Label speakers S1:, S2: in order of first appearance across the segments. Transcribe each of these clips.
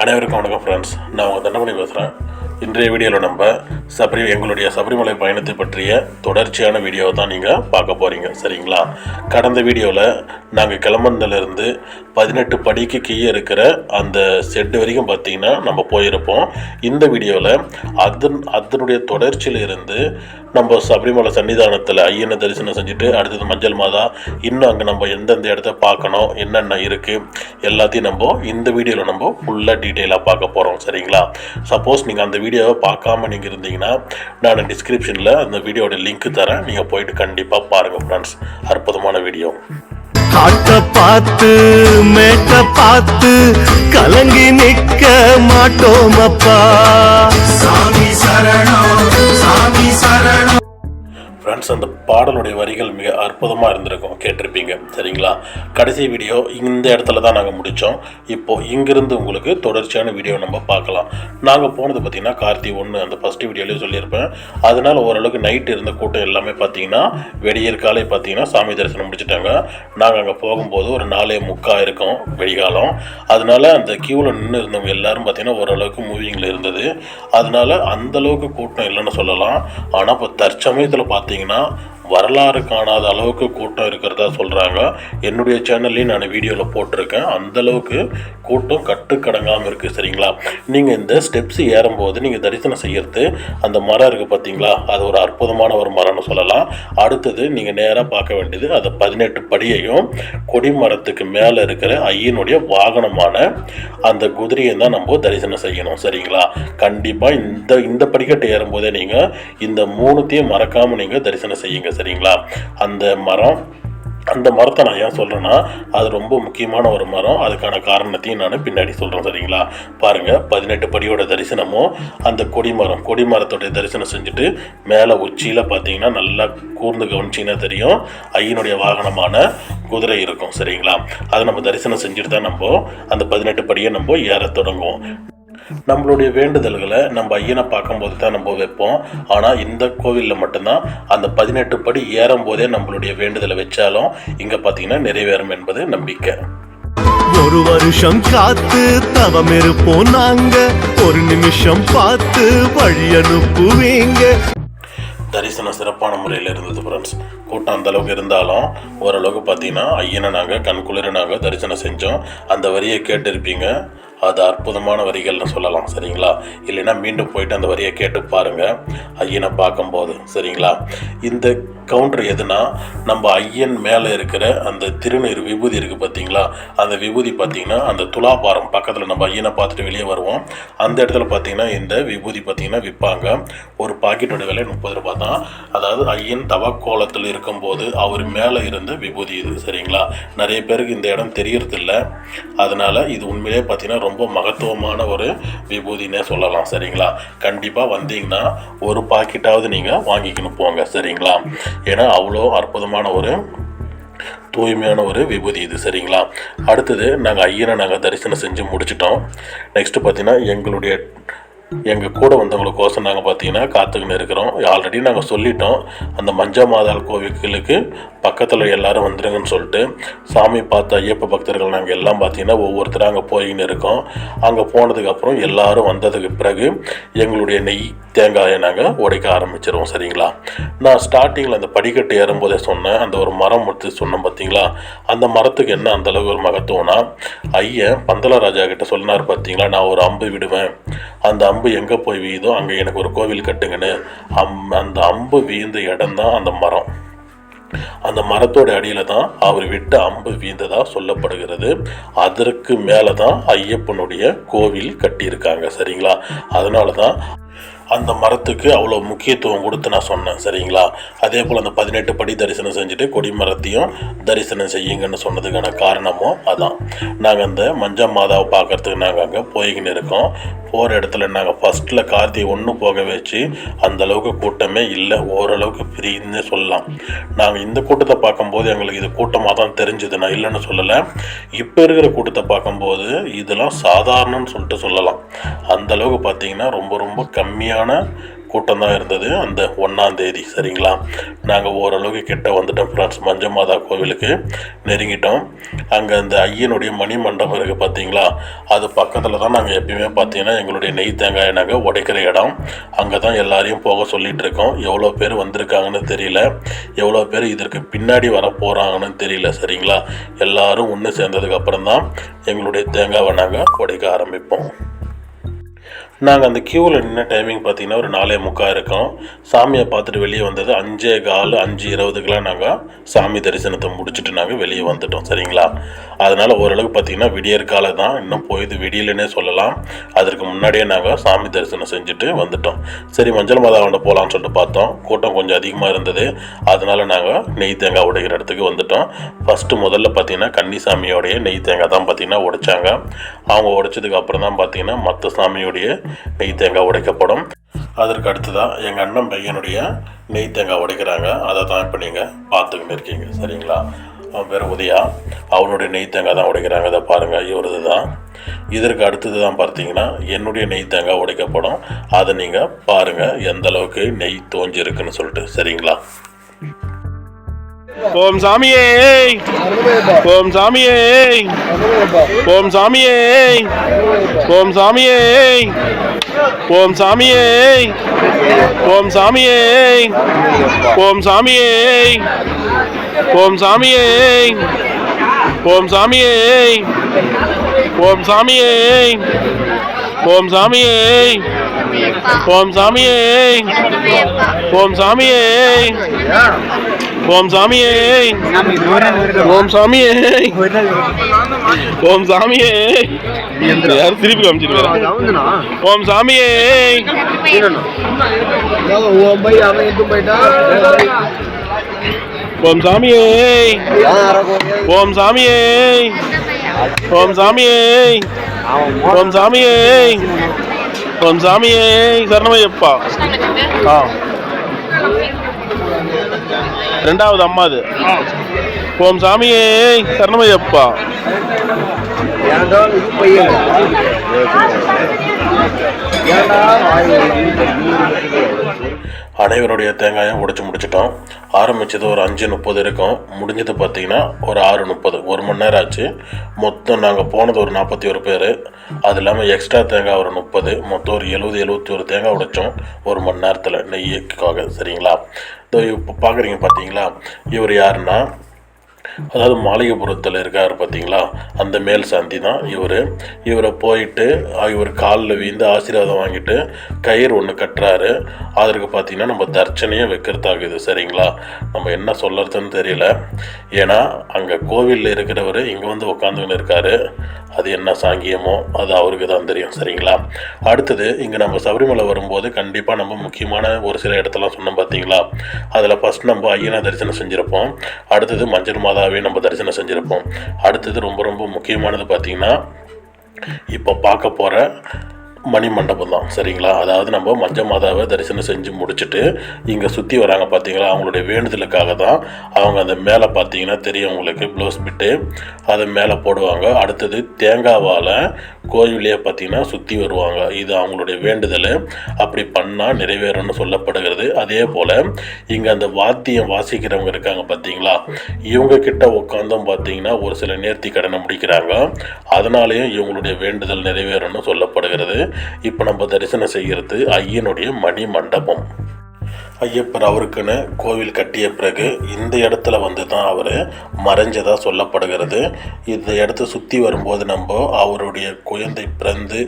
S1: அனைவருக்கும் வணக்கம் ஃப்ரெண்ட்ஸ் நான் உங்கள் தண்டமணி பேசுகிறேன். இன்றைய வீடியோவில் நம்ம சபரி எங்களுடைய சபரிமலை பயணத்தை பற்றிய தொடர்ச்சியான வீடியோவை தான் நீங்கள் பார்க்க போகிறீங்க சரிங்களா? கடந்த வீடியோவில் நாங்கள் கிளம்புனதுலேருந்து பதினெட்டு படிக்கு கீழே இருக்கிற அந்த செட்டு வரைக்கும் பார்த்தீங்கன்னா நம்ம போயிருப்போம். இந்த வீடியோவில் அதன் அதனுடைய தொடர்ச்சியில் இருந்து நம்ம சபரிமலை சன்னிதானத்தில் ஐயனை தரிசனம் செஞ்சுட்டு அடுத்தது மஞ்சள் மாதா இன்னும் அங்கே நம்ம எந்தெந்த இடத்த பார்க்கணும் என்னென்ன இருக்குது எல்லாத்தையும் நம்ம இந்த வீடியோவில் நம்ம ஃபுல்லாக டீட்டெயிலாக பார்க்க போகிறோம் சரிங்களா? சப்போஸ் நீங்கள் அந்த வீடியோவை பார்க்காம நீங்கள் இருந்தீங்கன்னா நான் டிஸ்கிரிப்ஷனில் அந்த வீடியோட லிங்க் தரேன். நீங்கள் போயிட்டு கண்டிப்பாக பாருங்கள் ஃப்ரெண்ட்ஸ் அற்புதமான வீடியோ.
S2: காட்ட பார்த்து மேட்ட பார்த்து கலங்கி நிற்க மாட்டோம் அப்பா.
S3: சாமி சரணம் சாமி சரணம்.
S1: ஃப்ரெண்ட்ஸ் அந்த பாடலுடைய வரிகள் மிக அற்புதமாக இருந்திருக்கும். கேட்டிருப்பீங்க. சரிங்களா? கடைசி வீடியோ இந்த இடத்துல தான் நாங்கள் முடித்தோம் இப்போது இங்கிருந்து உங்களுக்கு தொடர்ச்சியான வீடியோ நம்ம பார்க்கலாம். நாங்கள் போனது பார்த்திங்கன்னா கார்த்தி ஒன்று அந்த ஃபஸ்ட்டு வீடியோலேயும் சொல்லியிருப்பேன். அதனால் ஓரளவுக்கு நைட் இருந்த கூட்டம் எல்லாமே பார்த்தீங்கன்னா வெடியற் காலை பார்த்தீங்கன்னா சாமி தரிசனம் முடிச்சிட்டாங்க. நாங்கள் அங்கே போகும்போது ஒரு நாலே முக்கா இருக்கும் வெடிகாலம். அதனால அந்த க்யூவில் நின்று இருந்தவங்க எல்லாரும் பார்த்தீங்கன்னா ஓரளவுக்கு மூவிங்கில் இருந்தது. அதனால அந்த அளவுக்கு கூட்டம் இல்லைன்னு சொல்லலாம். ஆனால் இப்போ தற்சமயத்தில் பார்த்தீங்கன்னா came out. வரலாறு காணாத அளவுக்கு கூட்டம் இருக்கிறதா சொல்கிறாங்க என்னுடைய சேனல்லையும் நான் வீடியோவில் போட்டிருக்கேன். அந்த அளவுக்கு கூட்டம் கட்டுக்கடங்காமல் இருக்குது சரிங்களா? நீங்கள் இந்த ஸ்டெப்ஸ் ஏறும்போது நீங்கள் தரிசனம் செய்யறது அந்த மரம் இருக்குது பார்த்தீங்களா அது ஒரு அற்புதமான ஒரு மரம்னு சொல்லலாம். அடுத்தது நீங்கள் நேராக பார்க்க வேண்டியது அந்த பதினெட்டு படியையும் கொடி மரத்துக்கு மேலே இருக்கிற ஐயனுடைய வாகனமான அந்த குதிரையை தான் நம்ம தரிசனம் செய்யணும் சரிங்களா? கண்டிப்பாக இந்த இந்த படிக்கட்டு ஏறும்போதே நீங்கள் இந்த மூணுத்தையும் மறக்காமல் நீங்கள் தரிசனம் செய்யுங்க சரிங்களா அந்த மரம் அந்த மரத்தை நான் ஏன் சொல்கிறேன்னா அது ரொம்ப முக்கியமான ஒரு மரம். அதுக்கான காரணத்தையும் நான் பின்னாடி சொல்கிறேன் சரிங்களா? பாருங்கள் பதினெட்டு படியோட தரிசனமும் அந்த கொடிமரம் கொடிமரத்தோடைய தரிசனம் செஞ்சுட்டு மேலே உச்சியில் பார்த்தீங்கன்னா நல்லா கூர்ந்து கவனிச்சிங்கன்னா தெரியும் ஐயனுடைய வாகனமான குதிரை இருக்கும் சரிங்களா? அதை நம்ம தரிசனம் செஞ்சுட்டு தான் நம்ம அந்த பதினெட்டு படியை நம்ம ஏற தொடங்குவோம். நம்மளுடைய வேண்டுதல்களை நம்ம ஐயனை பார்க்கும்போது தான் நம்ம வைப்போம். ஆனால் இந்த கோவிலில் மட்டும்தான் அந்த பதினெட்டு படி ஏறும் போதே நம்மளுடைய வேண்டுதலை வச்சாலும் இங்கே பார்த்தீங்கன்னா நிறைவேறும் என்பது நம்பிக்கை.
S2: ஒரு வருஷம் காத்து தவம் இருப்போம் நாங்க. ஒரு நிமிஷம் பார்த்து வழி அனுப்புவீங்க.
S1: தரிசனம் சிறப்பான முறையில் இருந்தது ஃப்ரெண்ட்ஸ் கூட்டம் அந்த அளவுக்கு இருந்தாலும் ஓரளவுக்கு பார்த்தீங்கன்னா ஐயனை நாங்கள் கண்குளிர நாங்கள் தரிசனம் செஞ்சோம். அந்த வரியை கேட்டிருப்பீங்க. அது அற்புதமான வரிகள்னு சொல்லலாம் சரிங்களா? இல்லைன்னா மீண்டும் போயிட்டு அந்த வரியை கேட்டு பாருங்கள் ஐயனை பார்க்கும்போது சரிங்களா? இந்த கவுண்டர் எதுனா நம்ம ஐயன் மேலே இருக்கிற அந்த திருநீர் விபூதி இருக்குது பார்த்தீங்களா அந்த விபூதி பார்த்தீங்கன்னா அந்த துலாபாரம் பக்கத்தில் நம்ம ஐயனை பார்த்துட்டு வெளியே வருவோம். அந்த இடத்துல பார்த்தீங்கன்னா இந்த விபூதி பார்த்தீங்கன்னா விற்பாங்க. ஒரு பாக்கெட்டோட விலை முப்பது ரூபா தான். அதாவது ஐயன் தவக்கோலத்தில் இருக்கும்போது அவர் மேலே இருந்த விபூதி இது சரிங்களா? நிறைய பேருக்கு இந்த இடம் தெரியறதில்ல. அதனால் இது உண்மையிலே பார்த்தீங்கன்னா ரொம்ப மகத்துவமான ஒரு விபூதினே சொல்லலாம் சரிங்களா? கண்டிப்பாக வந்தீங்கன்னா ஒரு பாக்கெட்டாவது நீங்கள் வாங்கிக்கணும் போங்க சரிங்களா? ஏன்னா அவ்வளோ அற்புதமான ஒரு தூய்மையான ஒரு விபூதி இது சரிங்களா? அடுத்தது நாங்கள் ஐயனை நாங்கள் தரிசனம் செஞ்சு முடிச்சிட்டோம். நெக்ஸ்ட்டு பார்த்தீங்கன்னா எங்களுடைய எங்கள் கூட வந்தவங்களுக்கோசம் நாங்கள் பார்த்தீங்கன்னா காத்துக்கின்னு இருக்கிறோம். ஆல்ரெடி நாங்கள் சொல்லிட்டோம். அந்த மஞ்ச மாதாள் கோவிலுக்கு பக்கத்தில் எல்லாரும் வந்துடுங்கன்னு சொல்லிட்டு சாமி பார்த்த ஐயப்ப பக்தர்கள் நாங்கள் எல்லாம் பார்த்தீங்கன்னா ஒவ்வொருத்தரும் அங்கே போயின்னு இருக்கோம். அங்கே போனதுக்கப்புறம் எல்லாரும் வந்ததுக்கு பிறகு எங்களுடைய நெய் தேங்காயை நாங்கள் உடைக்க ஆரம்பிச்சிருவோம் சரிங்களா? நான் ஸ்டார்டிங்கில் அந்த படிக்கட்டு ஏறும்போதே சொன்னேன். அந்த ஒரு மரம் எடுத்து சொன்னேன் பார்த்தீங்களா அந்த மரத்துக்கு என்ன அந்த அளவுக்கு ஒரு மகத்துவம்னா ஐயன் பந்தலராஜா கிட்ட சொன்னார் பார்த்தீங்களா நான் ஒரு அம்பு விடுவேன். அந்த அம்பு அம்பு எங்கே போய் வீதோ அங்கே எனக்கு ஒரு கோவில் கட்டுங்கன்னு அம் அந்த அம்பு வீழ்ந்த இடம் தான் அந்த மரம். அந்த மரத்தோட அடியில் தான் அவர் விட்ட அம்பு வீழ்ந்ததாக சொல்லப்படுகிறது. அதற்கு மேலே தான் ஐயப்பனுடைய கோவில் கட்டியிருக்காங்க சரிங்களா? அதனால தான் அந்த மரத்துக்கு அவ்வளோ முக்கியத்துவம் கொடுத்து நான் சொன்னேன் சரிங்களா? அதே போல் அந்த பதினெட்டு படி தரிசனம் செஞ்சுட்டு கொடி மரத்தையும் தரிசனம் செய்யுங்கன்னு சொன்னதுக்கான காரணமும் அதான். நாங்கள் அந்த மஞ்சள் மாதாவை பார்க்கறதுக்கு நாங்கள் அங்கே போய்கின்னு இருக்கோம். போகிற இடத்துல நாங்கள் ஃபஸ்ட்டில் கார்த்தி ஒன்று போக வச்சு அந்த அளவுக்கு கூட்டமே இல்லை. ஓரளவுக்கு ஃப்ரீன்னு சொல்லலாம். நாங்கள் இந்த கூட்டத்தை பார்க்கும்போது எங்களுக்கு இது கூட்டமாக தான் தெரிஞ்சுது. நான் இல்லைன்னு சொல்லலை. இப்போ இருக்கிற கூட்டத்தை பார்க்கும்போது இதெல்லாம் சாதாரணன்னு சொல்லிட்டு சொல்லலாம். அந்த அளவுக்கு பார்த்தீங்கன்னா ரொம்ப ரொம்ப கம்மியான கூட்டம் தான் இருந்தது. அந்த ஒன்றாம் தேதி சரிங்களா? நாங்கள் ஓரளவுக்கு கிட்ட வந்துட்டோம் ஃப்ரெண்ட்ஸ் மஞ்ச மாதா கோவிலுக்கு நெருங்கிட்டோம். அங்கே அந்த ஐயனுடைய மணி மண்டபம் இருக்குது பார்த்தீங்களா அது பக்கத்தில் தான் நாங்கள் எப்பயுமே பார்த்தீங்கன்னா எங்களுடைய நெய் தேங்காயை நாங்கள் உடைக்கிற இடம். அங்கே தான் எல்லாரையும் போக சொல்லிகிட்டு இருக்கோம். எவ்வளோ பேர் வந்திருக்காங்கன்னு தெரியல. எவ்வளோ பேர் இதற்கு பின்னாடி வர போகிறாங்கன்னு தெரியல சரிங்களா? எல்லாரும் ஒன்று சேர்ந்ததுக்கப்புறம் தான் எங்களுடைய தேங்காவை நாங்கள் உடைக்க ஆரம்பிப்போம். நாங்கள் அந்த க்யூவில் நின்ன டைமிங் பார்த்தீங்கன்னா ஒரு நாலே முக்கால் இருக்கும். சாமியை பார்த்துட்டு வெளியே வந்தது அஞ்சே கால் அஞ்சு இருபதுக்கெலாம் நாங்கள் சாமி தரிசனத்தை முடிச்சுட்டு நாங்கள் வெளியே வந்துட்டோம். சரிங்களா? அதனால் ஓரளவுக்கு பார்த்தீங்கன்னா விடியற்கால தான். இன்னும் போயுது விடியலன்னே சொல்லலாம். அதற்கு முன்னாடியே நாங்கள் சாமி தரிசனம் செஞ்சுட்டு வந்துட்டோம். சரி மஞ்சள் மாதாவண்ட போகலான்னு சொல்லிட்டு பார்த்தோம். கூட்டம் கொஞ்சம் அதிகமாக இருந்தது. அதனால் நாங்கள் நெய் தேங்காய் உடைக்கிற இடத்துக்கு வந்துட்டோம். ஃபஸ்ட்டு முதல்ல பார்த்தீங்கன்னா கன்னிசாமியோடைய நெய் தேங்காய் தான் பார்த்தீங்கன்னா உடைச்சாங்க. அவங்க உடைச்சதுக்கு அப்புறம் தான் பார்த்தீங்கன்னா மற்ற சாமியோடைய நெய் தேங்காய் உடைக்கப்படும். அதற்கு அடுத்ததாக எங்கள் அண்ணன் பையனுடைய நெய் தேங்காய் உடைக்கிறாங்க. அதை தான் இப்போ நீங்கள் பார்த்துக்கிட்டு இருக்கீங்க. சரிங்களா? அவன் பேர் உதயா. அவனுடைய நெய் தேங்காய் தான் உடைக்கிறாங்க. அதை பாருங்கள் இவரது தான் இதற்கு அடுத்தது தான் பார்த்தீங்கன்னா என்னுடைய நெய் தேங்காய் உடைக்கப்படும். அதை நீங்கள் பாருங்கள் எந்த அளவுக்கு நெய் தோஞ்சிருக்குன்னு சொல்லிட்டு. சரிங்களா?
S4: ஓம் சாமியே ஓம் சாமியே ஓம் சாமியே ஓம் சாமியே ஓம் சாமியே ஓம் சாமியே ஓம் சாமியே ஓம் சாமியே ஓம் சாமியே ஓம் சாமியே ஓம் சாமியே ஓம் சாமியே ஓம் சாமியே ஓம் சாமியே ஓம் சாமியே ஓம் சாமியே யாரும் திருப்பி காமிச்சிருக்காரு ஓம் சாமியே ஓம் சாமியே ஓம் சாமியே ஓம் சாமியே ஓம் சாமியே ஓம் சாமியே சரணமையப்பா. ஆ. ரெண்டாவது அம்மா அது. ஓம் சாமியே சரணமையப்பா.
S1: அனைவருடைய தேங்காயும் உடைச்சி முடிச்சிட்டோம். ஆரம்பித்தது ஒரு அஞ்சு முப்பது இருக்கும். முடிஞ்சது பார்த்தீங்கன்னா ஒரு ஆறு முப்பது. ஒரு மணி நேரம் ஆச்சு. மொத்தம் நாங்கள் போனது ஒரு நாற்பத்தி ஒரு பேர். அது இல்லாமல் எக்ஸ்ட்ரா தேங்காய் ஒரு முப்பது. மொத்தம் ஒரு எழுபது எழுபத்தி ஒரு தேங்காய் உடைச்சோம். ஒரு மணி நேரத்தில் நெய்யக்காக. சரிங்களா? இப்போ பார்க்குறீங்க பார்த்தீங்களா? இவர் யாருன்னா அதாவது மாளிகைபுரத்தில் இருக்கார் பார்த்தீங்களா அந்த மேல் சாந்தி தான் இவர். இவரை போயிட்டு இவர் காலில் வீழ்ந்து ஆசீர்வாதம் வாங்கிட்டு கயிறு ஒன்று கட்டுறாரு. அதற்கு பார்த்தீங்கன்னா நம்ம தர்ச்சனையே வைக்கிறதாகுது சரிங்களா? நம்ம என்ன சொல்லறதுன்னு தெரியல. ஏன்னா அங்கே கோவிலில் இருக்கிறவர் இங்கே வந்து உட்காந்துக்கின்னு இருக்காரு. அது என்ன சாங்கியமோ அது அவருக்கு தான் தெரியும் சரிங்களா? அடுத்தது இங்கே நம்ம சபரிமலை வரும்போது கண்டிப்பாக நம்ம முக்கியமான ஒரு சில இடத்தெல்லாம் சொன்னோம் பார்த்தீங்களா அதில் ஃபஸ்ட் நம்ம ஐயனா தரிசனம் செஞ்சுருப்போம். அடுத்தது மஞ்சள் மாதா ஃபுல்லாகவே நம்ம தரிசனம் செஞ்சுருப்போம். அடுத்தது ரொம்ப ரொம்ப முக்கியமானது பார்த்திங்கன்னா இப்போ பார்க்க போகிற மணி மண்டபம் தான். சரிங்களா? அதாவது நம்ம மஞ்ச மாதாவை தரிசனம் செஞ்சு முடிச்சுட்டு இங்கே சுற்றி வராங்க பார்த்தீங்களா அவங்களுடைய வேண்டுதலுக்காக தான். அவங்க அந்த மேலே பார்த்தீங்கன்னா தெரியும் அவங்களுக்கு ப்ளவுஸ் பிட்டு. அதை மேலே போடுவாங்க. அடுத்தது தேங்காவால் கோயிலே பார்த்தீங்கன்னா சுற்றி வருவாங்க. இது அவங்களுடைய வேண்டுதல். அப்படி பண்ணால் நிறைவேறும்னு சொல்லப்படுகிறது. அதே போல் இங்கே அந்த வாத்தியம் வாசிக்கிறவங்க இருக்காங்க பார்த்தீங்களா? இவங்க கிட்ட உட்காந்தும் பார்த்தீங்கன்னா ஒரு சில நேர்த்தி கடனை முடிக்கிறாங்க. அதனாலேயும் இவங்களுடைய வேண்டுதல் நிறைவேறும்னு சொல்லப்படுகிறது. இப்போ நம்ம தரிசனம் செய்கிறது ஐயனுடைய மணி மண்டபம் ஐயப்பர் அவருக்குன்னு கோவில் கட்டிய பிறகு இந்த இடத்துல வந்து தான் அவர் மறைஞ்சதாக சொல்லப்படுகிறது. இந்த இடத்த சுற்றி வரும்போது நம்ம அவருடைய குழந்தை பிறந்து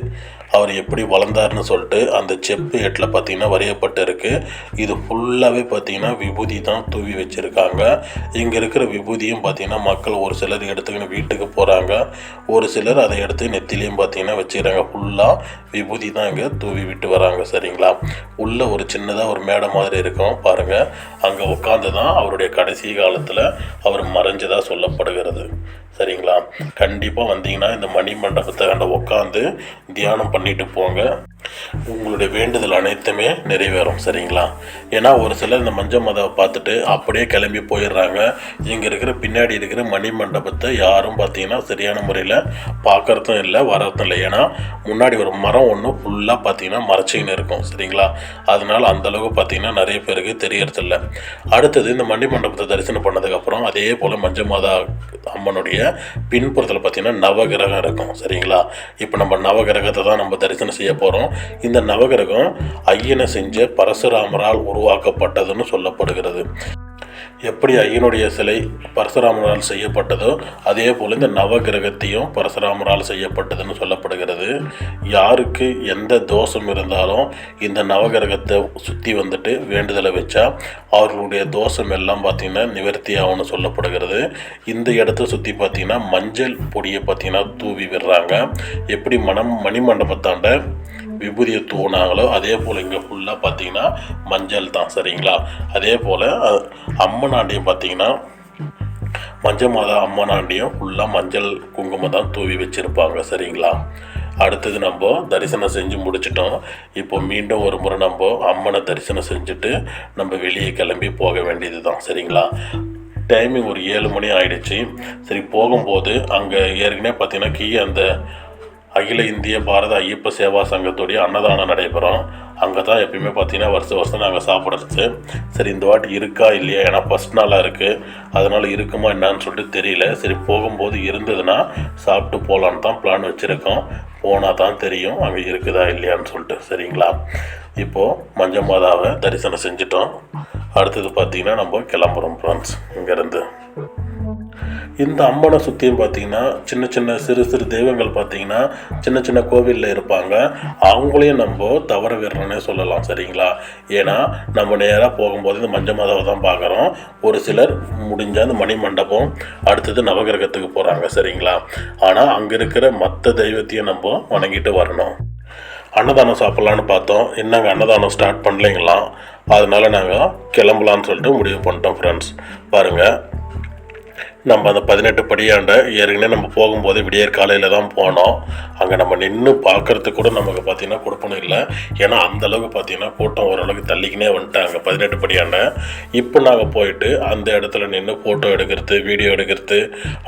S1: அவர் எப்படி வளர்ந்தாருன்னு சொல்லிட்டு அந்த செப்பு எட்டில் பார்த்தீங்கன்னா வரையப்பட்டு இருக்குது இது ஃபுல்லாகவே பார்த்தீங்கன்னா விபூதி தான் தூவி வச்சுருக்காங்க. இங்கே இருக்கிற விபூதியும் பார்த்தீங்கன்னா மக்கள் ஒரு சிலர் எடுத்துக்கின்னு வீட்டுக்கு போகிறாங்க ஒரு சிலர் அதை எடுத்து நெத்திலையும் பார்த்தீங்கன்னா வச்சுக்கிறாங்க. ஃபுல்லாக விபூதி தான் இங்கே தூவி விட்டு வராங்க. சரிங்களா? உள்ளே ஒரு சின்னதாக ஒரு மேடை மாதிரி இருக்கும். பாருங்கள் அங்கே உட்காந்து தான் அவருடைய கடைசி காலத்தில் அவர் மறைஞ்சதாக சொல்லப்படுகிறது. சரிங்களா? கண்டிப்பாக வந்தீங்கன்னா இந்த மணி மண்டபத்தை கண்ட உட்காந்து தியானம் பண்ண பண்ணிட்டு போங்க. உங்களுடைய வேண்டுதல் அனைத்துமே நிறைவேறும் சரிங்களா? ஏன்னா ஒரு சிலர் இந்த மஞ்சள் மாதாவை பார்த்துட்டு அப்படியே கிளம்பி போயிடுறாங்க. இங்கே இருக்கிற பின்னாடி இருக்கிற மணி மண்டபத்தை யாரும் பார்த்தீங்கன்னா சரியான முறையில் பார்க்கறதும் இல்லை வரதும் இல்லை. ஏன்னா முன்னாடி ஒரு மரம் ஒன்று ஃபுல்லாக பார்த்தீங்கன்னா மறைச்சிக்கின்னு இருக்கும் சரிங்களா? அதனால அந்த அளவுக்கு பார்த்தீங்கன்னா நிறைய பேருக்கு தெரியறதில்ல. அடுத்தது இந்த மணி மண்டபத்தை தரிசனம் பண்ணதுக்கப்புறம் அதே போல் மஞ்சள் மாதா அம்மனுடைய பின்புறத்தில் பார்த்தீங்கன்னா நவகிரகம் இருக்கும் சரிங்களா? இப்போ நம்ம நவகிரகத்தை தான் நம்ம தரிசனம் செய்ய போகிறோம் இந்த நவகிரகம் ஐயனை செஞ்ச பரசுராமரால் உருவாக்கப்பட்டதுன்னு சொல்லப்படுகிறது. எப்படி ஐயனுடைய சிலை பரசுராமரால் செய்யப்பட்டதோ அதே போல் இந்த நவகிரகத்தையும் பரசுராமரால் செய்யப்பட்டதுன்னு சொல்லப்படுகிறது. யாருக்கு எந்த தோஷம் இருந்தாலும் இந்த நவகிரகத்தை சுற்றி வந்துட்டு வேண்டுதலை வச்சா அவர்களுடைய தோஷம் எல்லாம் பார்த்திங்கன்னா நிவர்த்தி ஆகும்னு சொல்லப்படுகிறது. இந்த இடத்த சுற்றி பார்த்திங்கன்னா மஞ்சள் பொடியை பார்த்திங்கன்னா தூவி விடுறாங்க. எப்படி மனம் மணிமண்டபத்தாண்ட விபூதியை தூணாங்களோ அதே போல் இங்கே ஃபுல்லாக பார்த்தீங்கன்னா மஞ்சள் தான் சரிங்களா? அதே போல் அம்மனாண்டியும் பார்த்தீங்கன்னா மஞ்சள் மாதா அம்மனாண்டியும் ஃபுல்லாக மஞ்சள் குங்குமம் தான் தூவி வச்சுருப்பாங்க சரிங்களா? அடுத்தது நம்ம தரிசனம் செஞ்சு முடிச்சிட்டோம். இப்போ மீண்டும் ஒரு முறை நம்ம அம்மனை தரிசனம் செஞ்சுட்டு நம்ம வெளியே கிளம்பி போக வேண்டியது தான் சரிங்களா? டைமிங் ஒரு ஏழு மணி ஆகிடுச்சு சரி போகும்போது அங்கே ஏற்கனவே பார்த்தீங்கன்னா கீழே அந்த அகில இந்திய பாரத ஐயப்ப சேவா சங்கத்துடைய அன்னதானம் நடைபெறும். அங்கே தான் எப்பயுமே பார்த்தீங்கன்னா வருஷம் வருஷம் நாங்கள் சாப்பிட்றது. சரி இந்த வாட்டி இருக்கா இல்லையா? ஏன்னா ஃபஸ்ட் நாளாக இருக்குது அதனால் இருக்குமா என்னன்னு சொல்லிட்டு தெரியல. சரி போகும்போது இருந்ததுன்னா சாப்பிட்டு போகலான்னு தான் பிளான் வச்சுருக்கோம். போனால் தான் தெரியும் அங்கே இருக்குதா இல்லையான்னு சொல்லிட்டு. சரிங்களா? இப்போது மஞ்சள் மாதாவை தரிசனம் செஞ்சிட்டோம். அடுத்தது பார்த்தீங்கன்னா நம்ம கிளம்புறோம் ஃப்ரெண்ட்ஸ் இங்கேருந்து இந்த அம்மனை சுற்றியும் பார்த்தீங்கன்னா சின்ன சின்ன சிறு சிறு தெய்வங்கள் பார்த்தீங்கன்னா சின்ன சின்ன கோவிலில் இருப்பாங்க. அவங்களையும் நம்ம தவற விடுறோன்னே சொல்லலாம் சரிங்களா? ஏன்னா நம்ம நேராக போகும்போது இந்த மஞ்ச மாதாவை தான் பார்க்குறோம் ஒரு சிலர் முடிஞ்ச அந்த மணி மண்டபம் அடுத்தது நவகிரகத்துக்கு போகிறாங்க சரிங்களா? ஆனால் அங்கே இருக்கிற மற்ற தெய்வத்தையும் நம்ம வணங்கிட்டு வரணும். அன்னதானம் சாப்பிட்லான்னு பார்த்தோம். என்னங்க அன்னதானம் ஸ்டார்ட் பண்ணலைங்களாம் அதனால் நாங்கள் கிளம்பலான்னு சொல்லிட்டு முடிவு பண்ணிட்டோம் ஃப்ரெண்ட்ஸ் பாருங்கள் நம்ம அந்த பதினெட்டு படியாண்ட ஏற்கனவே நம்ம போகும்போது விடியற் காலையில் தான் போனோம். அங்கே நம்ம நின்று பார்க்கறதுக்கு கூட நமக்கு பார்த்தீங்கன்னா கொடுப்பணும் இல்லை. ஏன்னா அந்தளவுக்கு பார்த்தீங்கன்னா கூட்டம் ஓரளவுக்கு தள்ளிக்கினே வந்துட்டாங்க பதினெட்டு படியாண்ட. இப்போ நாங்கள் போயிட்டு அந்த இடத்துல நின்று ஃபோட்டோ எடுக்கிறது வீடியோ எடுக்கிறது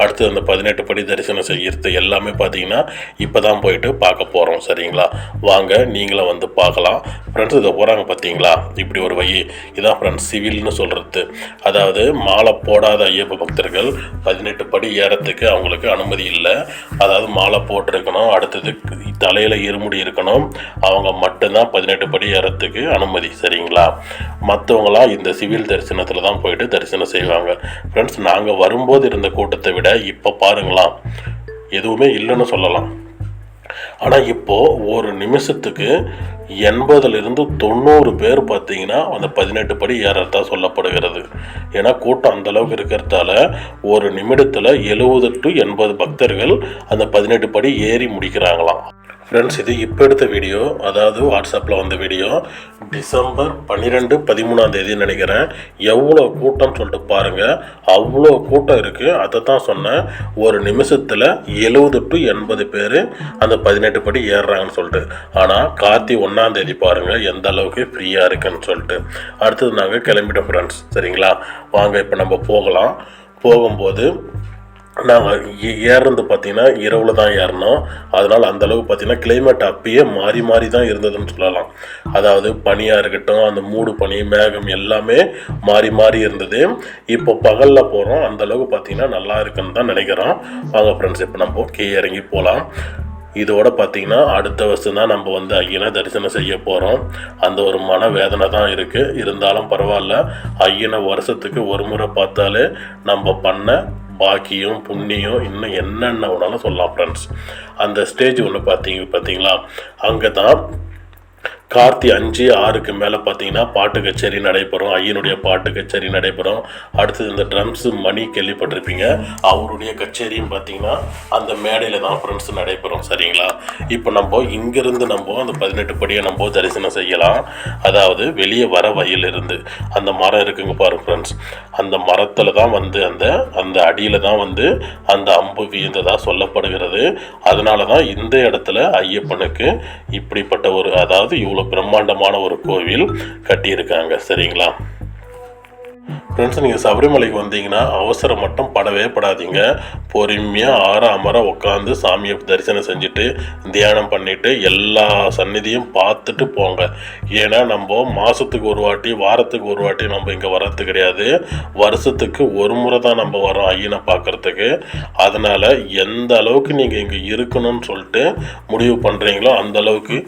S1: அடுத்து அந்த பதினெட்டு படி தரிசனம் செய்கிறது எல்லாமே பார்த்தீங்கன்னா இப்போ தான் போயிட்டு பார்க்க போகிறோம் சரிங்களா? வாங்க நீங்களும் வந்து பார்க்கலாம். ஃப்ரெண்ட்ஸ் இதை போகிறாங்க பார்த்தீங்களா இப்படி ஒரு வழி இதான் ஃப்ரெண்ட்ஸ் சிவில்னு சொல்கிறது அதாவது மாலை போடாத ஐயப்ப பக்தர்கள் பதினெட்டு படி ஏறத்துக்கு அவங்களுக்கு அனுமதி இல்லை. அதாவது மாலை போட்டிருக்கணும் அடுத்தது தலையில் இருமுடி இருக்கணும். அவங்க மட்டும்தான் பதினெட்டு படி ஏறத்துக்கு அனுமதி சரிங்களா? மற்றவங்களாம் இந்த சிவில் தரிசனத்தில் தான் போயிட்டு தரிசனம் செய்வாங்க. ஃப்ரெண்ட்ஸ் நாங்கள் வரும்போது இருந்த கூட்டத்தை விட இப்போ பாருங்களாம் எதுவுமே இல்லைன்னு சொல்லலாம். ஆனால் இப்போது ஒரு நிமிஷத்துக்கு எண்பதுலேருந்து தொண்ணூறு பேர் பார்த்தீங்கன்னா அந்த பதினெட்டு படி ஏறதா சொல்லப்படுகிறது. ஏன்னா கூட்டம் அந்தளவுக்கு இருக்கிறதால ஒரு நிமிடத்தில் எழுபது டு எண்பது பக்தர்கள் அந்த பதினெட்டு படி ஏறி முடிக்கிறாங்களாம். ஃப்ரெண்ட்ஸ் இது இப்போ எடுத்த வீடியோ அதாவது வாட்ஸ்அப்பில் வந்த வீடியோ டிசம்பர் பன்னிரெண்டு பதிமூணாம் தேதி நினைக்கிறேன். எவ்வளோ கூட்டம்னு சொல்லிட்டு பாருங்கள் அவ்வளோ கூட்டம் இருக்குது அதை தான் சொன்னேன். ஒரு நிமிஷத்தில் எழுபது டு எண்பது பேர் அந்த பதினெட்டு படி ஏறுறாங்கன்னு சொல்லிட்டு. ஆனால் கார்த்தி ஒன்றாம் தேதி பாருங்கள் எந்த அளவுக்கு ஃப்ரீயாக இருக்குன்னு சொல்லிட்டு. அடுத்தது நாங்கள் கிளம்பிட்டோம் ஃப்ரெண்ட்ஸ் சரிங்களா? வாங்க இப்போ நம்ம போகலாம். போகும்போது நாங்கள் ஏறுறது பார்த்தீங்கன்னா இரவில் தான் ஏறினோம் அதனால் அந்தளவு பார்த்தீங்கன்னா கிளைமேட் அப்பயே மாறி மாறி தான் இருந்ததுன்னு சொல்லலாம். அதாவது பனியாக இருக்கட்டும் அந்த மூடு பனி மேகம் எல்லாமே மாறி மாறி இருந்தது. இப்போ பகலில் போகிறோம் அந்தளவுக்கு பார்த்திங்கன்னா நல்லா இருக்குன்னு தான் நினைக்கிறோம். வாங்க ஃப்ரெண்ட்ஸ் இப்போ நம்ம கீழே இறங்கி போகலாம் இதோட பார்த்தீங்கன்னா அடுத்த வருஷம் தான் நம்ம வந்து ஐயனை தரிசனம் செய்ய போகிறோம் அந்த ஒரு மன வேதனை தான் இருக்குது இருந்தாலும் பரவாயில்ல. ஐயனை வருஷத்துக்கு ஒரு முறை பார்த்தாலே நம்ம பண்ண பாக்கியம் புண்ணியம் இன்னும் என்னென்ன வேணாலும் சொல்லலாம் ஃப்ரெண்ட்ஸ் அந்த ஸ்டேஜ் ஒன்று பார்த்தீங்க பார்த்தீங்களா அங்கே தான் கார்த்தி அஞ்சு ஆறுக்கு மேலே பார்த்தீங்கன்னா பாட்டு கச்சேரி நடைபெறும். ஐயனுடைய பாட்டு கச்சேரி நடைபெறும். அடுத்தது இந்த ட்ரம்ஸு மணி கேள்விப்பட்டிருப்பீங்க. அவருடைய கச்சேரியும் பார்த்தீங்கன்னா அந்த மேடையில் தான் ஃப்ரெண்ட்ஸ் நடைபெறும் சரிங்களா? இப்போ நம்ம இங்கேருந்து நம்ம அந்த பதினெட்டு படியை நம்ம தரிசனம் செய்யலாம். அதாவது வெளியே வர வயலிருந்து அந்த மரம் இருக்குங்க பாருங்க ஃப்ரெண்ட்ஸ் அந்த மரத்தில் தான் வந்து அந்த அந்த அடியில் தான் வந்து அந்த அம்பு வீழ்ந்ததாக சொல்லப்படுகிறது. அதனால தான் இந்த இடத்துல ஐயப்பனுக்கு இப்படிப்பட்ட ஒரு அதாவது இவ்வளோ பிரம்மாண்டமான ஒரு கோவில் கட்டியிருக்காங்க. சரிங்களா? ஃப்ரெண்ட்ஸ் நீங்கள் சபரிமலைக்கு வந்தீங்கன்னா அவசரம் மட்டும் படவே படாதீங்க. பொறுமையாக ஆற அமர உட்காந்து சாமியை தரிசனம் செஞ்சுட்டு தியானம் பண்ணிவிட்டு எல்லா சந்நிதியும் பார்த்துட்டு போங்க. ஏன்னா நம்ம மாதத்துக்கு ஒரு வாட்டி வாரத்துக்கு ஒரு வாட்டி நம்ம இங்கே வர்றது கிடையாது. வருஷத்துக்கு ஒரு முறை தான் நம்ம வரோம் ஐயனை பார்க்கறதுக்கு. அதனால் எந்த அளவுக்கு நீங்கள் இங்கே இருக்கணும்னு சொல்லிட்டு முடிவு பண்ணுறீங்களோ அந்த அளவுக்கு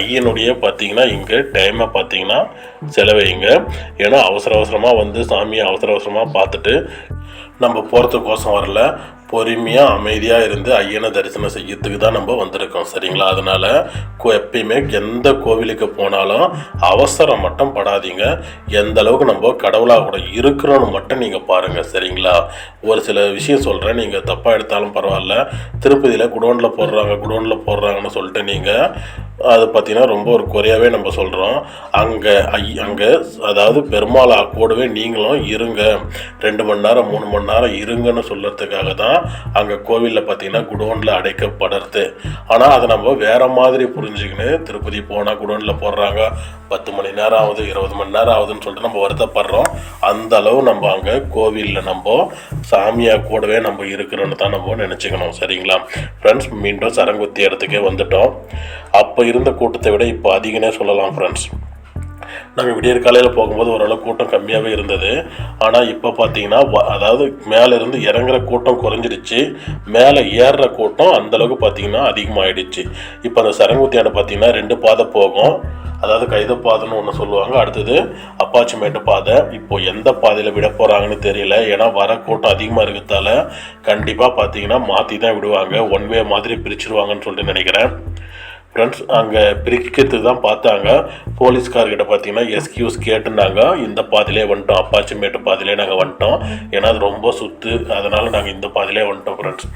S1: ஐயனுடைய பார்த்தீங்கன்னா இங்கே டைமை பார்த்தீங்கன்னா செலவையுங்க ஏன்னா அவசர அவசரமாக வந்து சாமி சாமியை அவசர அவசரமாக பார்த்துட்டு நம்ம போகிறதுக்கோசம் வரல. பொறுமையாக அமைதியாக இருந்து ஐயனை தரிசனம் செய்யறதுக்கு தான் நம்ம வந்திருக்கோம் சரிங்களா? அதனால் எப்பயுமே எந்த கோவிலுக்கு போனாலும் அவசரம் மட்டும் படாதீங்க. எந்த அளவுக்கு நம்ம கடவுளாக கூட இருக்கிறோன்னு மட்டும் நீங்கள் பாருங்கள் சரிங்களா? ஒரு சில விஷயம் சொல்கிறேன் நீங்கள் தப்பாக எடுத்தாலும் பரவாயில்ல. திருப்பதியில் குடோனில் போடுறாங்க குடோனில் போடுறாங்கன்னு சொல்லிட்டு நீங்கள் அது பார்த்தீங்கன்னா ரொம்ப ஒரு குறையாகவே நம்ம சொல்கிறோம் அங்கே ஐ அங்கே அதாவது பெருமாளா கூடவே நீங்களும் இருங்க. ரெண்டு மணி நேரம் மூணு மணி நேரம் இருங்கன்னு சொல்கிறதுக்காக தான் அங்கே கோவிலில் பார்த்தீங்கன்னா குடோனில் அடைக்கப்படுறது. ஆனால் அதை நம்ம வேறு மாதிரி புரிஞ்சுக்கின்னு திருப்பதி போனால் குடோனில் போடுறாங்க. பத்து மணி நேரம் ஆகுது இருபது மணி நேரம் ஆகுதுன்னு சொல்லிட்டு நம்ம வருத்தப்படுறோம். அந்த அளவு நம்ம அங்கே கோவிலில் நம்ம சாமியாக கூடவே நம்ம இருக்கிறோன்னு தான் நம்ம நினச்சிக்கணும். சரிங்களா? ஃப்ரெண்ட்ஸ் மீண்டும் சரங்குத்தி இடத்துக்கே வந்துட்டோம். அப்போ இருந்த கூட்டத்தை விட இப்போ அதிகனே சொல்லலாம் ஃப்ரெண்ட்ஸ் நாங்கள் விடியற் காலையில் போகும்போது ஓரளவு கூட்டம் கம்மியாகவே இருந்தது. ஆனால் இப்போ பார்த்தீங்கன்னா வ- அதாவது மேலேருந்து இறங்குற கூட்டம் குறைஞ்சிடுச்சு. மேலே ஏறுற கூட்டம் அந்தளவுக்கு பார்த்தீங்கன்னா அதிகமாகிடுச்சு இப்போ அந்த சரங்குத்தியாட பார்த்தீங்கன்னா ரெண்டு பாதை போகும். அதாவது கைத பாதைன்னு ஒன்று சொல்லுவாங்க. அடுத்தது அப்பாச்சிமேட்டு பாதை. இப்போ எந்த பாதையில் விட போகிறாங்கன்னு தெரியல. ஏன்னா வர கூட்டம் அதிகமாக இருக்கிறதால கண்டிப்பாக பார்த்தீங்கன்னா மாற்றி தான் விடுவாங்க. ஒன் வே மாதிரி பிரிச்சுருவாங்கன்னு சொல்லிட்டு நினைக்கிறேன். ஃப்ரெண்ட்ஸ் அங்கே பிரிக்கிறதுக்கு தான் பார்த்தாங்க. போலீஸ்கார்கிட்ட பார்த்தீங்கன்னா எஸ்கியூஸ் கேட்டுனாங்க இந்த பாதிலே வந்துட்டோம். அப்பாச்சி மேட்டு பாதையிலே நாங்கள் வந்துட்டோம். ஏன்னா அது ரொம்ப சுத்து. அதனால் நாங்கள் இந்த பாதையிலே வந்துட்டோம் ஃப்ரெண்ட்ஸ்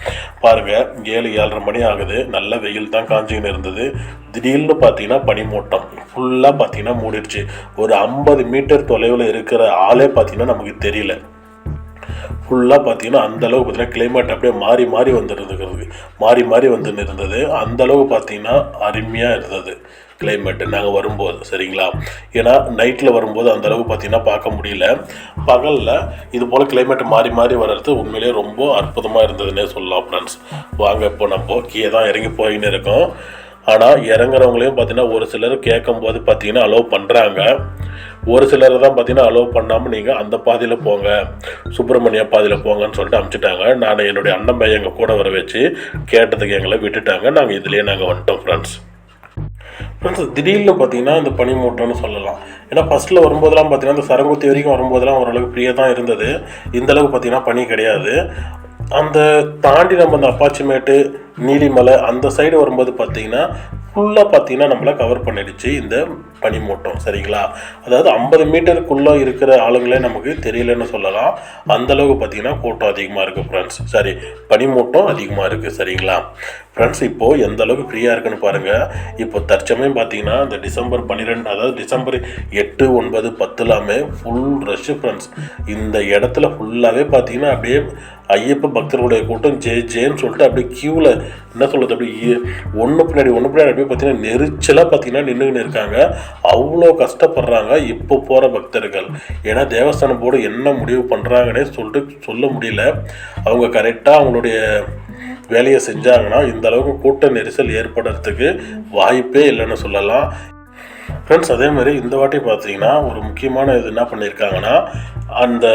S1: பாருங்கள் ஏழு ஏழரை மணி ஆகுது. நல்ல வெயில் தான் காஞ்சிக்கின்னு இருந்தது. திடீர்னு பார்த்தீங்கன்னா பனிமூட்டம். ஃபுல்லாக பார்த்தீங்கன்னா மூடிடுச்சு ஒரு ஐம்பது மீட்டர் தொலைவில் இருக்கிற ஆளே பார்த்தீங்கன்னா நமக்கு தெரியல. ஃபுல்லாக பார்த்தீங்கன்னா அந்தளவுக்கு பார்த்தீங்கன்னா கிளைமேட் அப்படியே மாறி மாறி வந்துருந்துக்கிறது மாறி மாறி வந்துன்னு இருந்தது. அந்த அளவு பார்த்தீங்கன்னா அருமையாக இருந்தது கிளைமேட்டு நாங்கள் வரும்போது சரிங்களா? ஏன்னா நைட்டில் வரும்போது அந்த பார்த்திங்கன்னா பார்க்க முடியல. பகலில் இது போல் கிளைமேட் மாறி மாறி வர்றது உண்மையிலேயே ரொம்ப அற்புதமாக இருந்ததுன்னே சொல்லலாம் ஃப்ரெண்ட்ஸ் வாங்க இப்போ நம்ம கீழே தான் இறங்கி போயின்னு இருக்கோம். ஆனால் இறங்குறவங்களையும் பார்த்தீங்கன்னா ஒரு சிலர் கேட்கும்போது பார்த்தீங்கன்னா அலோவ் பண்ணுறாங்க ஒரு சிலர் தான் பார்த்தீங்கன்னா அலோவ் பண்ணாமல் நீங்கள் அந்த பாதையில் போங்க. சுப்பிரமணிய பாதையில் போங்கன்னு சொல்லிட்டு அமுச்சிட்டாங்க. நான் என்னுடைய அண்ணன் பையன் எங்கள் கூட வர வச்சு கேட்டதுக்கு எங்களை விட்டுட்டாங்க. நாங்கள் இதுலேயே நாங்கள் வந்துட்டோம் ஃப்ரெண்ட்ஸ் ஃப்ரெண்ட்ஸ் திடீர்னு பார்த்தீங்கன்னா இந்த பனிமூட்டம்னு சொல்லலாம். ஏன்னா ஃபஸ்ட்டில் வரும்போதெல்லாம் பார்த்தீங்கன்னா இந்த சரங்குத்தி வரைக்கும் வரும்போதெல்லாம் ஓரளவுக்கு ஃப்ரீயாக தான் இருந்தது. இந்தளவுக்கு பார்த்தீங்கன்னா பனி கிடையாது. அந்த தாண்டி நம்ம அந்த அப்பாச்சிமேட்டு நீலிமலை அந்த சைடு வரும்போது பார்த்தீங்கன்னா ஃபுல்லாக பார்த்தீங்கன்னா நம்மளை கவர் பண்ணிடுச்சு இந்த பனிமூட்டம் சரிங்களா? அதாவது ஐம்பது மீட்டருக்குள்ளே இருக்கிற ஆளுங்களே நமக்கு தெரியலன்னு சொல்லலாம். அந்தளவுக்கு பார்த்தீங்கன்னா கூட்டம் அதிகமாக இருக்குது ஃப்ரெண்ட்ஸ் சரி பனிமூட்டம் அதிகமாக இருக்குது சரிங்களா? ஃப்ரெண்ட்ஸ் இப்போது எந்த அளவுக்கு ஃப்ரீயாக இருக்குன்னு பாருங்கள் இப்போ தற்சமயம் பார்த்தீங்கன்னா இந்த டிசம்பர் பன்னிரெண்டு அதாவது டிசம்பர் எட்டு ஒன்பது பத்துலாமே ஃபுல் ரஷ்ஷு ஃப்ரெண்ட்ஸ் இந்த இடத்துல ஃபுல்லாகவே பார்த்தீங்கன்னா அப்படியே ஐயப்ப பக்தர்களுடைய கூட்டம் ஜே ஜேன்னு சொல்லிட்டு அப்படியே கியூவில் என்ன சொல்கிறது அப்படி ஒன்று பின்னாடி ஒன்று பின்னாடி அப்படியே பார்த்தீங்கன்னா நெரிச்சலாக பார்த்தீங்கன்னா நின்றுக்கின்னு இருக்காங்க. அவ்வளோ கஷ்டப்படுறாங்க இப்போ போகிற பக்தர்கள். ஏன்னா தேவஸ்தானம் போர்டு என்ன முடிவு பண்ணுறாங்கன்னே சொல்லிட்டு சொல்ல முடியல. அவங்க கரெக்டாக அவங்களுடைய வேலையை செஞ்சாங்கன்னா இந்த அளவுக்கு கூட்ட நெரிசல் ஏற்படுறதுக்கு வாய்ப்பே இல்லைன்னு சொல்லலாம். ஃப்ரெண்ட்ஸ் அதே மாதிரி இந்த வாட்டி பார்த்தீங்கன்னா ஒரு முக்கியமான இது என்ன பண்ணியிருக்காங்கன்னா அந்த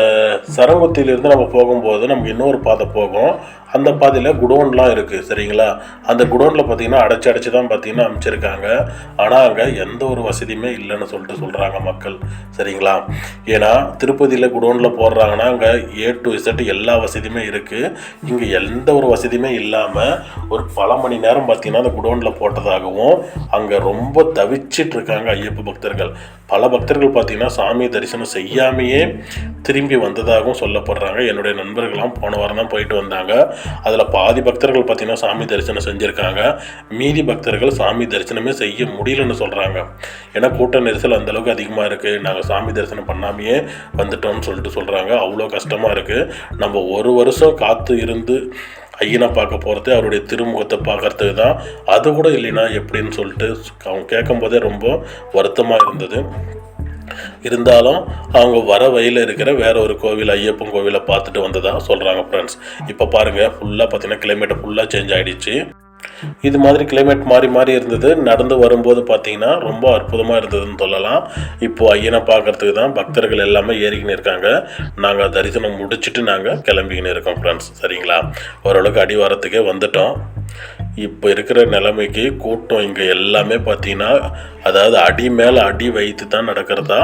S1: சரங்குத்தியிலேருந்து நம்ம போகும்போது நமக்கு இன்னொரு பாதை போகும். அந்த பாதையில் குடோன்லாம் இருக்குது சரிங்களா? அந்த குடோனில் பார்த்தீங்கன்னா அடைச்சி அடைச்சி தான் பார்த்தீங்கன்னா அமைச்சிருக்காங்க. ஆனால் அங்கே எந்த ஒரு வசதியுமே இல்லைன்னு சொல்லிட்டு சொல்கிறாங்க மக்கள் சரிங்களா? ஏன்னா திருப்பதியில் குடோனில் போடுறாங்கன்னா அங்கே ஏ டு இசட் எல்லா வசதியுமே இருக்குது இங்கே எந்த ஒரு வசதியுமே இல்லாமல் ஒரு பல மணி நேரம் பார்த்தீங்கன்னா அந்த குடோனில் போட்டதாகவும் அங்கே ரொம்ப தவிச்சிட்டு இருக்காங்க ஐயப்ப பக்தர்கள். பல பக்தர்கள் பார்த்தீங்கன்னா சாமி தரிசனம் செய்யாமையே திரும்பி வந்ததாகவும் சொல்லப்படுறாங்க. என்னுடைய நண்பர்கள்லாம் போன வாரம் தான் போயிட்டு வந்தாங்க. அதில் பாதி பக்தர்கள் பார்த்தீங்கன்னா சாமி தரிசனம் செஞ்சுருக்காங்க. மீதி பக்தர்கள் சாமி தரிசனமே செய்ய முடியலன்னு சொல்கிறாங்க ஏன்னா கூட்ட நெரிசல் அந்தளவுக்கு அதிகமாக இருக்குது நாங்கள் சாமி தரிசனம் பண்ணாமையே வந்துட்டோம்னு சொல்லிட்டு சொல்கிறாங்க அவ்வளோ கஷ்டமாக இருக்குது நம்ம ஒரு வருஷம் காத்து இருந்து ஐயனை பார்க்க போகிறது அவருடைய திருமுகத்தை பார்க்கறதுக்கு தான். அது கூட இல்லைன்னா எப்படின்னு சொல்லிட்டு அவங்க கேட்கும்போதே ரொம்ப வருத்தமாக இருந்தது. இருந்தாலும் அவங்க வர வழியில் இருக்கிற வேற ஒரு கோவில் ஐயப்பன் கோவிலை பார்த்துட்டு வந்ததாக சொல்கிறாங்க ஃப்ரெண்ட்ஸ் இப்போ பாருங்கள் ஃபுல்லாக பார்த்தீங்கன்னா கிளைமேட் ஃபுல்லாக சேஞ்ச் ஆகிடுச்சு இது மாதிரி கிளைமேட் மாறி மாறி இருந்தது. நடந்து வரும்போது பார்த்தீங்கன்னா ரொம்ப அற்புதமாக இருந்ததுன்னு சொல்லலாம். இப்போ ஐயனை பார்க்கறதுக்கு தான் பக்தர்கள் எல்லாமே ஏறிக்கின்னு இருக்காங்க. நாங்கள் தரிசனம் முடிச்சுட்டு நாங்கள் கிளம்பிக்கின்னு இருக்கோம் ஃப்ரெண்ட்ஸ் சரிங்களா? ஓரளவுக்கு அடிவாரத்துக்கே வந்துட்டோம். இப்போ இருக்கிற நிலைமைக்கு கூட்டம் இங்கே எல்லாமே பார்த்தீங்கன்னா அதாவது அடி மேலே அடி வைத்து தான் நடக்கிறதா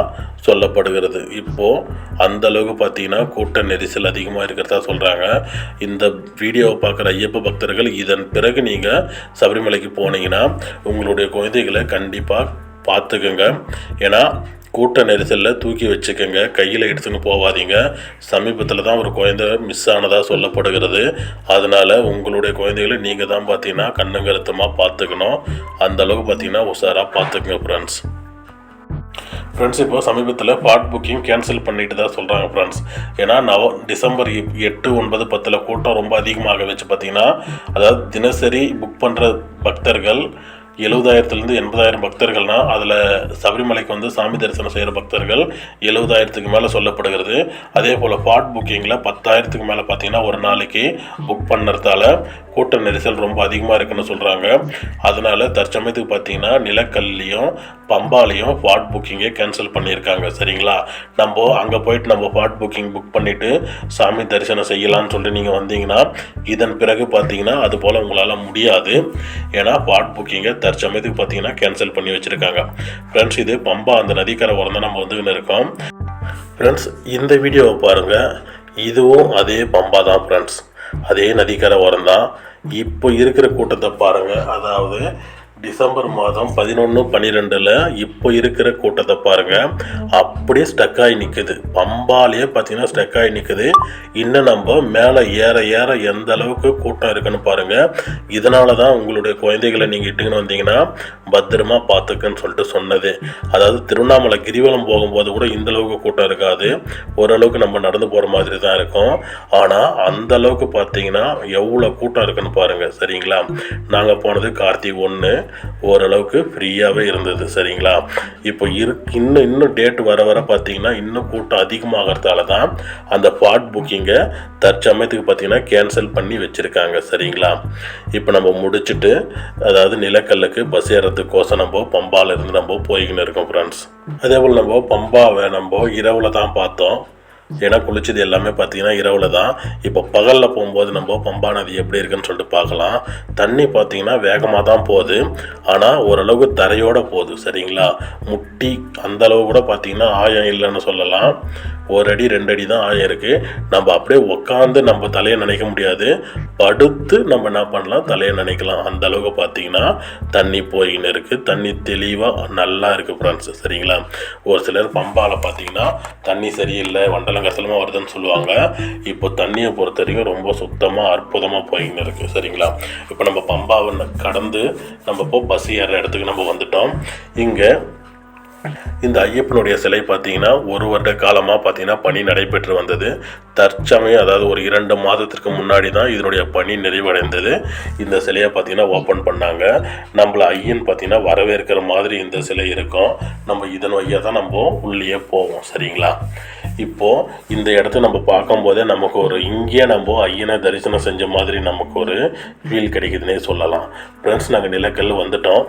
S1: சொல்லப்படுகிறது. இப்போது அந்தளவுக்கு பார்த்தீங்கன்னா கூட்ட நெரிசல் அதிகமாக இருக்கிறதா சொல்கிறாங்க இந்த வீடியோவை பார்க்குற ஐயப்ப பக்தர்கள் இதன் பிறகு நீங்கள் சபரிமலைக்கு போனீங்கன்னா உங்களுடைய குழந்தைகளை கண்டிப்பாக பார்த்துக்குங்க ஏன்னா கூட்ட நெரிசலில் தூக்கி வச்சுக்கோங்க. கையில் எடுத்துன்னு போகாதீங்க சமீபத்தில் தான் ஒரு குழந்தை மிஸ் ஆனதாக சொல்லப்படுகிறது. அதனால் உங்களுடைய குழந்தைகளை நீங்கள் தான் பார்த்தீங்கன்னா கண்ணுங்கருத்தமாக பார்த்துக்கணும் அந்த அளவுக்கு பார்த்தீங்கன்னா உஷாராக பார்த்துக்குங்க ஃப்ரெண்ட்ஸ் ஃப்ரெண்ட்ஸ் இப்போ சமீபத்தில் பாட் புக்கிங் கேன்சல் பண்ணிட்டு தான் சொல்கிறாங்க ஃப்ரெண்ட்ஸ் ஏன்னா நவ டிசம்பர் எட்டு ஒன்பது பத்தில் கூட்டம் ரொம்ப அதிகமாக வச்சு பார்த்தீங்கன்னா அதாவது தினசரி புக் பண்ணுற பக்தர்கள் எழுபதாயிரத்துலேருந்து எண்பதாயிரம் பக்தர்கள்னால் அதில் சபரிமலைக்கு வந்து சாமி தரிசனம் செய்கிற பக்தர்கள் எழுபதாயிரத்துக்கு மேலே சொல்லப்படுகிறது. அதே போல் ஃபாட் புக்கிங்கில் பத்தாயிரத்துக்கு மேலே பார்த்தீங்கன்னா ஒரு நாளைக்கு புக் பண்ணுறதால கூட்ட நெரிசல் ரொம்ப அதிகமாக இருக்குன்னு சொல்கிறாங்க. அதனால் தற்சமயத்துக்கு பார்த்தீங்கன்னா நிலக்கல்லையும் பம்பாலையும் ஃபாட் புக்கிங்கை கேன்சல் பண்ணியிருக்காங்க. சரிங்களா? நம்ம அங்கே போயிட்டு நம்ம ஃபாட் புக்கிங் புக் பண்ணிவிட்டு சாமி தரிசனம் செய்யலாம்னு சொல்லிட்டு நீங்கள் வந்தீங்கன்னா இதன் பிறகு பார்த்தீங்கன்னா அது போல் உங்களால் முடியாது. ஏன்னா ஃபாட் புக்கிங்கை தற்சமயத்துக்கு பார்த்தீங்கன்னா கேன்சல் பண்ணி வச்சுருக்காங்க. ஃப்ரெண்ட்ஸ் இது பம்பா அந்த நதிக்கரை உரம் தான் நம்ம வந்துக்கின்னு இருக்கோம். ஃப்ரெண்ட்ஸ் இந்த வீடியோவை பாருங்கள் இதுவும் அதே பம்பா தான் ஃப்ரெண்ட்ஸ் அதே நதிக்கரை உரம் தான் இப்போ இருக்கிற கூட்டத்தை பாருங்கள் அதாவது டிசம்பர் மாதம் பதினொன்று பன்னிரெண்டில் இப்போ இருக்கிற கூட்டத்தை பாருங்கள் அப்படியே ஸ்டக் ஆகி நிற்குது பம்பாலேயே பார்த்தீங்கன்னா ஸ்டக் ஆகி நிற்குது இன்னும் நம்ம மேலே ஏற ஏற எந்த அளவுக்கு கூட்டம் இருக்குன்னு பாருங்கள் இதனால தான் உங்களுடைய குழந்தைகளை நீங்கள் இட்டுக்கின்னு வந்தீங்கன்னா பத்திரமா பார்த்துக்குன்னு சொல்லிட்டு சொன்னது. அதாவது திருவண்ணாமலை கிரிவலம் போகும்போது கூட இந்த அளவுக்கு கூட்டம் இருக்காது. ஓரளவுக்கு நம்ம நடந்து போகிற மாதிரி தான் இருக்கும். ஆனால் அந்த அளவுக்கு பார்த்தீங்கன்னா எவ்வளோ கூட்டம் இருக்குன்னு பாருங்கள் சரிங்களா? நாங்கள் போனது கார்த்திக் ஒன்று ஓரளவுக்கு ஃப்ரீயாகவே இருந்தது சரிங்களா? இப்போ இரு இன்னும் இன்னும் டேட் வர வர பார்த்தீங்கன்னா இன்னும் கூட்டம் அதிகமாகிறதால தான் அந்த ஃபாட் புக்கிங்கை தற்சமயத்துக்கு பார்த்தீங்கன்னா கேன்சல் பண்ணி வச்சுருக்காங்க சரிங்களா? இப்போ நம்ம முடிச்சுட்டு அதாவது நிலக்கல்லுக்கு பஸ் ஏறதுக்கோசம் நம்ம பம்பால இருந்து நம்ம போய்கின்னு இருக்கோம் ஃப்ரெண்ட்ஸ் அதே போல் நம்ம பம்பாவை நம்ம இரவில் தான் பார்த்தோம். ஏன்னா குளிச்சது எல்லாமே பார்த்தீங்கன்னா இரவில் தான் இப்போ பகலில் போகும்போது நம்ம பம்பா நதி எப்படி இருக்குன்னு சொல்லிட்டு பார்க்கலாம். தண்ணி பார்த்தீங்கன்னா வேகமாக தான் போகுது. ஆனால் ஓரளவுக்கு தரையோடு போகுது சரிங்களா? முட்டி அந்த அளவு கூட பார்த்தீங்கன்னா ஆயம் இல்லைன்னு சொல்லலாம். ஒரு அடி ரெண்டு அடி தான் ஆயம் இருக்குது நம்ம அப்படியே உட்காந்து நம்ம தலையை நினைக்க முடியாது. படுத்து நம்ம என்ன பண்ணலாம்? தலையை நினைக்கலாம். அந்த அளவுக்கு பார்த்தீங்கன்னா தண்ணி போயின்னு இருக்குது தண்ணி தெளிவாக நல்லா இருக்குது ஃப்ரெண்ட்ஸ் சரிங்களா? ஒரு சிலர் பம்பாவில் பார்த்தீங்கன்னா தண்ணி சரியில்லை வண்டல கசலமாக வருதுன்னு சொல்லுவாங்க. இப்போ தண்ணியை பொறுத்த வரைக்கும் ரொம்ப சுத்தமாக அற்புதமாக போயின்னு இருக்குது சரிங்களா? இப்போ நம்ம பம்பாவை கடந்து நம்ம இப்போ பஸ் ஏற இடத்துக்கு நம்ம வந்துட்டோம். இங்கே இந்த ஐயப்பனுடைய சிலை பார்த்தீங்கன்னா ஒரு வருட காலமாக பார்த்தீங்கன்னா பணி நடைபெற்று வந்தது. தற்சமயம் அதாவது ஒரு இரண்டு மாதத்திற்கு முன்னாடி தான் இதனுடைய பணி நிறைவடைந்தது. இந்த சிலையை பார்த்தீங்கன்னா ஓப்பன் பண்ணாங்க. நம்மள ஐயன் பார்த்தீங்கன்னா வரவேற்கிற மாதிரி இந்த சிலை இருக்கும். நம்ம இதன் வழியாக தான் நம்ம உள்ளேயே போவோம் சரிங்களா? இப்போது இந்த இடத்த நம்ம பார்க்கும்போதே நமக்கு ஒரு இங்கேயே நம்ம ஐயனை தரிசனம் செஞ்ச மாதிரி நமக்கு ஒரு ஃபீல் கிடைக்குதுன்னே சொல்லலாம். ஃப்ரெண்ட்ஸ் நாங்கள் நிலக்கல் வந்துட்டோம்.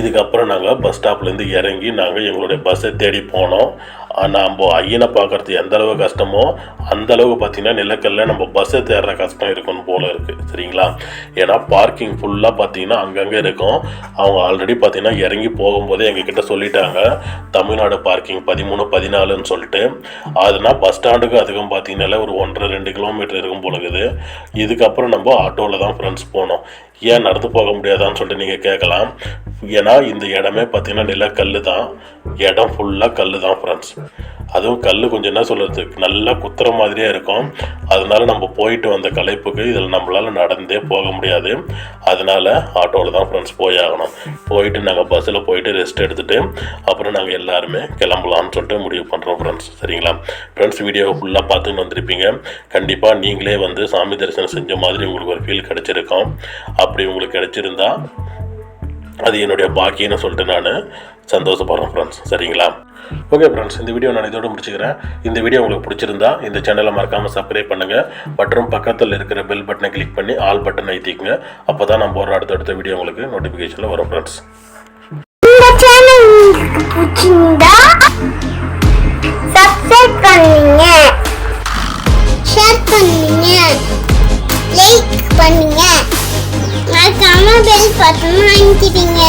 S1: இதுக்கப்புறம் நாங்கள் பஸ் ஸ்டாப்லேருந்து இறங்கி நாங்கள் எங்களுடைய பஸ்ஸை தேடி போனோம். நம்ம ஐயனை பார்க்குறது எந்த அளவு கஷ்டமோ அந்த அளவுக்கு பார்த்தீங்கன்னா நிலக்கல்ல நம்ம பஸ்ஸை தேடுற கஷ்டம் இருக்குன்னு போல் இருக்குது சரிங்களா? ஏன்னா பார்க்கிங் ஃபுல்லாக பார்த்தீங்கன்னா அங்கங்கே இருக்கும். அவங்க ஆல்ரெடி பார்த்தீங்கன்னா இறங்கி போகும்போதே எங்ககிட்ட சொல்லிட்டாங்க. தமிழ்நாடு பார்க்கிங் பதிமூணு பதினாலுன்னு சொல்லிட்டு. அதுனா பஸ் ஸ்டாண்டுக்கு அதுக்கும் பார்த்திங்கனால ஒரு ஒன்றரை ரெண்டு கிலோமீட்டர் இருக்கும் போல இருக்குது. இதுக்கப்புறம் நம்ம ஆட்டோவில் தான் ஃப்ரெண்ட்ஸ் போனோம். ஏன் நடந்து போக முடியாதான்னு சொல்லிட்டு நீங்கள் கேட்கலாம். ஏன்னா இந்த இடமே பார்த்தீங்கன்னா நிலக்கல் தான் இடம் ஃபுல்லாக கல் தான் ஃப்ரெண்ட்ஸ் அதுவும் கல் கொஞ்சம் என்ன சொல்கிறது நல்லா குத்துற மாதிரியே இருக்கும். அதனால நம்ம போயிட்டு வந்த களைப்புக்கு இதில் நம்மளால் நடந்தே போக முடியாது. அதனால ஆட்டோவில் தான் ஃப்ரெண்ட்ஸ் போய் ஆகணும். போயிட்டு நாங்கள் பஸ்ஸில் போயிட்டு ரெஸ்ட் எடுத்துகிட்டு அப்புறம் நாங்கள் எல்லாருமே கிளம்பலாம்னு சொல்லிட்டு முடிவு பண்ணுறோம் ஃப்ரெண்ட்ஸ் சரிங்களா? ஃப்ரெண்ட்ஸ் வீடியோவை ஃபுல்லாக பார்த்துன்னு வந்திருப்பீங்க. கண்டிப்பாக நீங்களே வந்து சாமி தரிசனம் செஞ்ச மாதிரி உங்களுக்கு ஒரு ஃபீல் கிடச்சிருக்கும். அப்படி உங்களுக்கு கிடச்சிருந்தா அது என்னுடைய பாக்கியன்னு சொல்லிட்டு நான் சந்தோஷப்படுறேன் ஃப்ரெண்ட்ஸ் சரிங்களா? ஓகே ஃப்ரெண்ட்ஸ் இந்த வீடியோ நான் இதோட முடிச்சுக்கிறேன். இந்த வீடியோ உங்களுக்கு பிடிச்சிருந்தா இந்த சேனலை மறக்காமல் சப்ஸ்கிரைப் பண்ணுங்கள் மற்றும் பக்கத்தில் இருக்கிற பெல் பட்டனை கிளிக் பண்ணி ஆல் பட்டன் ஐத்திக்குங்க அப்போ தான் நான் போகிற அடுத்தடுத்த வீடியோ உங்களுக்கு நோட்டிஃபிகேஷனில் வரும் ஃப்ரெண்ட்ஸ்
S5: இந்த சேனல் உங்களுக்கு பிடிச்சிருந்தா சப்ஸ்கிரைப் பண்ணுங்க. ஷேர் பண்ணுங்க. லைக் பண்ணுங்க. மறக்காம பெல் பட்டன் அழுத்திடுங்க